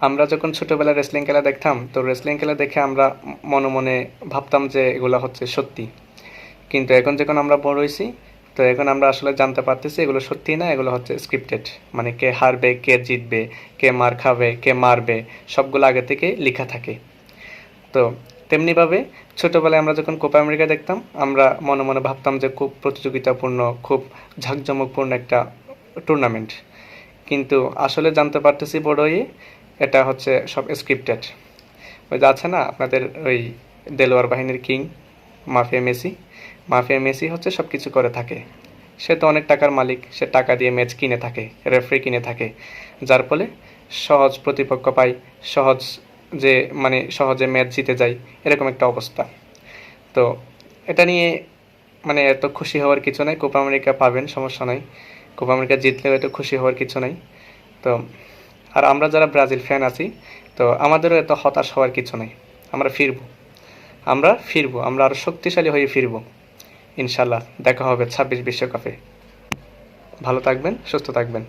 আমরা যখন ছোটোবেলায় রেসলিং খেলা দেখতাম, তো রেসলিং খেলা দেখে আমরা মনে মনে ভাবতাম যে এগুলো হচ্ছে সত্যি। কিন্তু এখন যখন আমরা বড় হয়েছি, তো এখন আমরা আসলে জানতে পারতেছি এগুলো সত্যি না, এগুলো হচ্ছে স্ক্রিপ্টেড মানে কে হারবে, কে জিতবে, কে মার খাবে, কে মারবে, সবগুলো আগে থেকে লেখা থাকে। তো তেমনিভাবে ছোটোবেলায় আমরা যখন কোপা আমেরিকা দেখতাম, আমরা মনে মনে ভাবতাম যে খুব প্রতিযোগিতাপূর্ণ, খুব ঝাঁকজমকপূর্ণ একটা টুর্নামেন্ট কিন্তু আসলে জানতে পারতেছি বড় হয়ে এটা হচ্ছে সব স্ক্রিপ্টেড ওই আছে না, আপনাদের ওই দেলোয়ার বাহিনীর king, mafia Messi. Mafia Messi হচ্ছে সব কিছু করে থাকে। সে তো অনেক টাকার মালিক, সে টাকা দিয়ে ম্যাচ কিনে থাকে রেফারি কিনে থাকে। যার ফলে সহজ প্রতিপক্ষ পায়, সহজ যে মানে সহজে ম্যাচ জিতে যায়, এরকম একটা অবস্থা। তো এটা নিয়ে মানে এত খুশি হওয়ার কিছু নাই। কোপা আমেরিকা পাবেন, সমস্যা নাই। কোপা আমেরিকা জিতলেও এত খুশি হওয়ার কিছু নাই। তো আর আমরা যারা ব্রাজিল ফ্যান আছি, তো আমাদেরও এত হতাশ হওয়ার কিছু নেই। আমরা ফিরব। আমরা ফিরব। আমরা আরও শক্তিশালী হয়ে ফিরব। ইনশাল্লাহ দেখা হবে ছাব্বিশ বিশ্বকাপে। ভালো থাকবেন, সুস্থ থাকবেন।